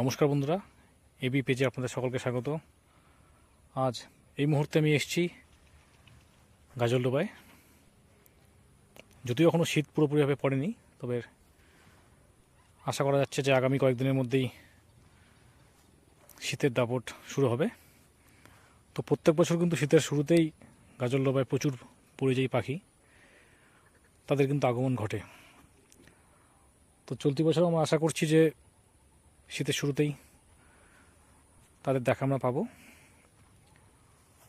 নমস্কার বন্ধুরা এবি পেজে আপনাদের সকলকে স্বাগত। আজ এই মুহূর্তে আমি এসেছি গাজলডোবায়। যদিও এখনও শীত পুরোপুরিভাবে পড়েনি, তবে আশা করা যাচ্ছে যে আগামী কয়েকদিনের মধ্যেই শীতের দাপট শুরু হবে। তো প্রত্যেক বছর কিন্তু শীতের শুরুতেই গাজলডোবায় প্রচুর পরিযায়ী পাখি, তাদের কিন্তু আগমন ঘটে। তো চলতি বছর আমরা আশা করছি যে শীতের শুরুতেই তাদের দেখা আমরা পাবো।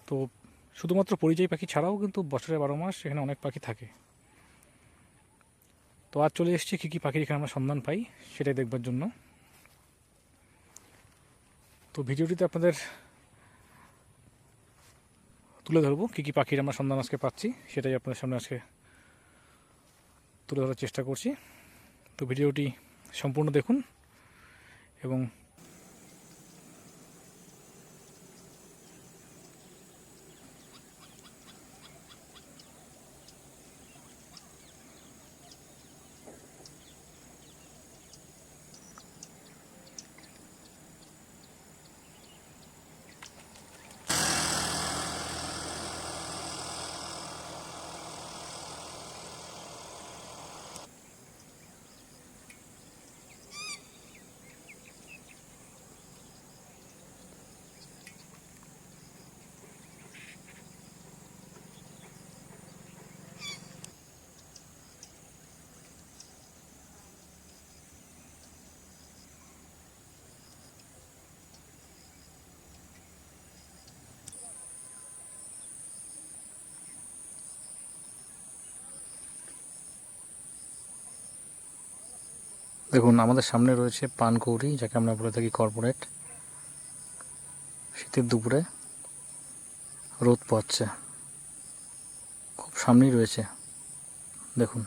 তো শুধুমাত্র পরিযায়ী পাখি ছাড়াও কিন্তু বছরের বারো মাস এখানে অনেক পাখি থাকে। তো আজ চলে এসেছি কী কী পাখির এখানে আমরা সন্ধান পাই, সেটাই দেখবার জন্য। তো ভিডিওটিতে আপনাদের তুলে ধরবো কী কী পাখির আমরা সন্ধান আজকে পাচ্ছি, সেটাই আপনাদের সামনে আজকে তুলে ধরার চেষ্টা করছি। তো ভিডিওটি সম্পূর্ণ দেখুন। এবং দেখুন, আমাদের সামনে রয়েছে পানকৌড়ি, যাকে আমরা বলে থাকি কর্পোরেট শীতের দুপুরে রোদ পাচ্ছে খুব সামনেই রয়েছে। দেখুন।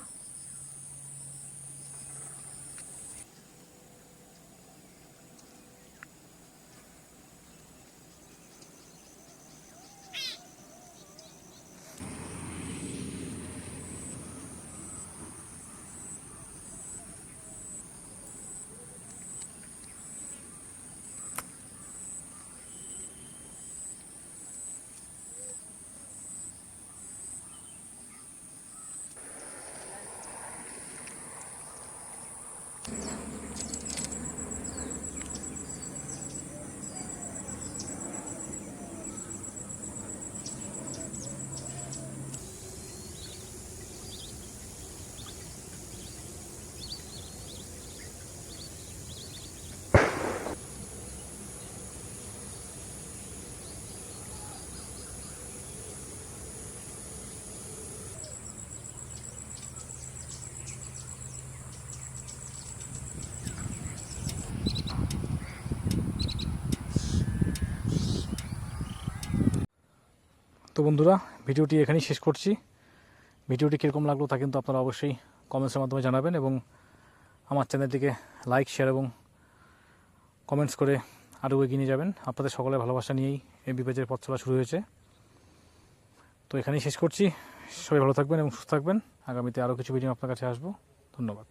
তো বন্ধুরা, ভিডিওটি এখানেই শেষ করছি। ভিডিওটি কীরকম লাগল তা কিন্তু আপনারা অবশ্যই কমেন্টসের মাধ্যমে জানাবেন এবং আমার চ্যানেলটিকে লাইক শেয়ার এবং কমেন্টস করে আরও এগিয়ে নিয়ে যাবেন। আপনাদের সকলের ভালোবাসা নিয়েই এই বিপেজের পথ চলা শুরু হয়েছে। তো এখানেই শেষ করছি। সবাই ভালো থাকবেন এবং সুস্থ থাকবেন। আগামীতে আরও কিছু ভিডিও আপনার কাছে আসব। ধন্যবাদ।